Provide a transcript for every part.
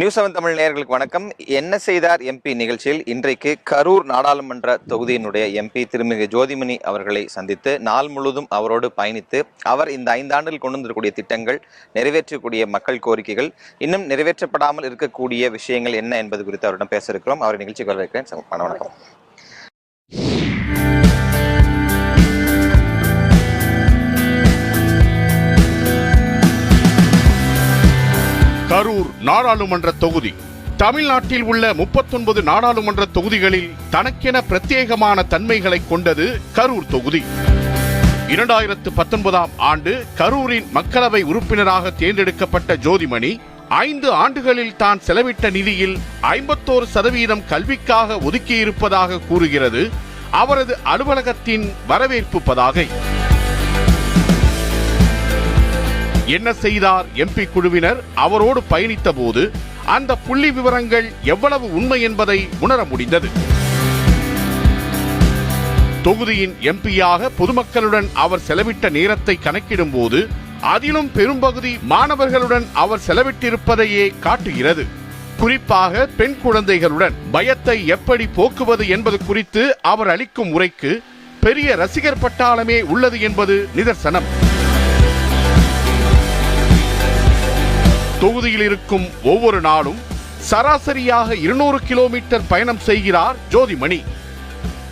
News seven Tamil நேயர்களுக்கு வணக்கம். என்ன செய்தார் எம்பி நிகழ்ச்சியில்? இன்றைக்கு கரூர் நாடாளுமன்ற தொகுதியினுடைய எம்பி திருமிகு ஜோதிமணி அவர்களை சந்தித்து நாள் முழுவதும் அவரோடு பயணித்து அவர் இந்த ஐந்தாண்டில் கொண்டு வந்திருக்கூடிய திட்டங்கள் நிறைவேற்றக்கூடிய மக்கள் கோரிக்கைகள் இன்னும் நிறைவேற்றப்படாமல் இருக்கக்கூடிய விஷயங்கள் என்ன என்பது குறித்து அவரிடம் பேச இருக்கிறோம். அவர் நிகழ்ச்சிக்கு வரவேற்கிறேன். வணக்கம். நாடாளுமன்ற தொகுதி. தமிழ்நாட்டில் உள்ள 39 நாடாளுமன்ற தொகுதிகளில் தனக்கென பிரத்யேகமான தன்மைகளை கொண்டது கரூர் தொகுதி. இரண்டாயிரத்து பத்தொன்பதாம் ஆண்டு கரூரின் மக்களவை உறுப்பினராக தேர்ந்தெடுக்கப்பட்ட ஜோதிமணி ஐந்து ஆண்டுகளில் தான் செலவிட்ட நிதியில் ஐம்பத்தோரு சதவீதம் கல்விக்காக ஒதுக்கியிருப்பதாக கூறுகிறது. அவரது அலுவலகத்தின் வரவேற்பு பதாகை. என்ன செய்தார் எம்பி குழுவினர்? அவரோடு பயணித்த போது அந்த புள்ளி விவரங்கள் எவ்வளவு உண்மை என்பதை உணர முடிந்தது. தொகுதியின் எம்பியாக பொதுமக்களுடன் அவர் செலவிட்ட நேரத்தை கணக்கிடும் போது அதிலும் பெரும்பகுதி மாணவர்களுடன் அவர் செலவிட்டிருப்பதையே காட்டுகிறது. குறிப்பாக பெண் குழந்தைகளுடன் பயத்தை எப்படி போக்குவது என்பது குறித்து அவர் அளிக்கும் உரைக்கு பெரிய ரசிகர் பட்டாளமே உள்ளது என்பது நிதர்சனம். தொகுதியில் இருக்கும் ஒவ்வொரு நாளும் சராசரியாக இருநூறு கிலோமீட்டர் பயணம் செய்கிறார் ஜோதிமணி.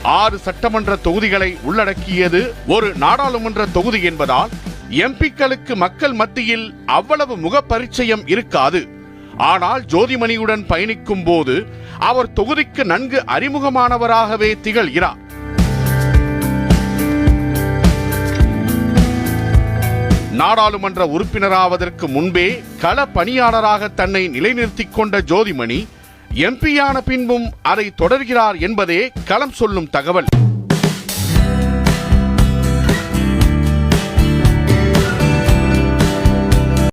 ஆறு சட்டமன்ற தொகுதிகளை உள்ளடக்கியது ஒரு நாடாளுமன்ற தொகுதி என்பதால் எம்பிக்களுக்கு மக்கள் மத்தியில் அவ்வளவு முகப்பரிச்சயம் இருக்காது. ஆனால் ஜோதிமணியுடன் பயணிக்கும் போது அவர் தொகுதிக்கு நன்கு அறிமுகமானவராகவே திகழ்கிறார். நாடாளுமன்ற உறுப்பினராவதற்கு முன்பே கள பணியாளராக தன்னை நிலைநிறுத்திக் கொண்ட ஜோதிமணி எம்பியான பின்பும் அதை தொடர்கிறார் என்பதே களம் சொல்லும் தகவல்.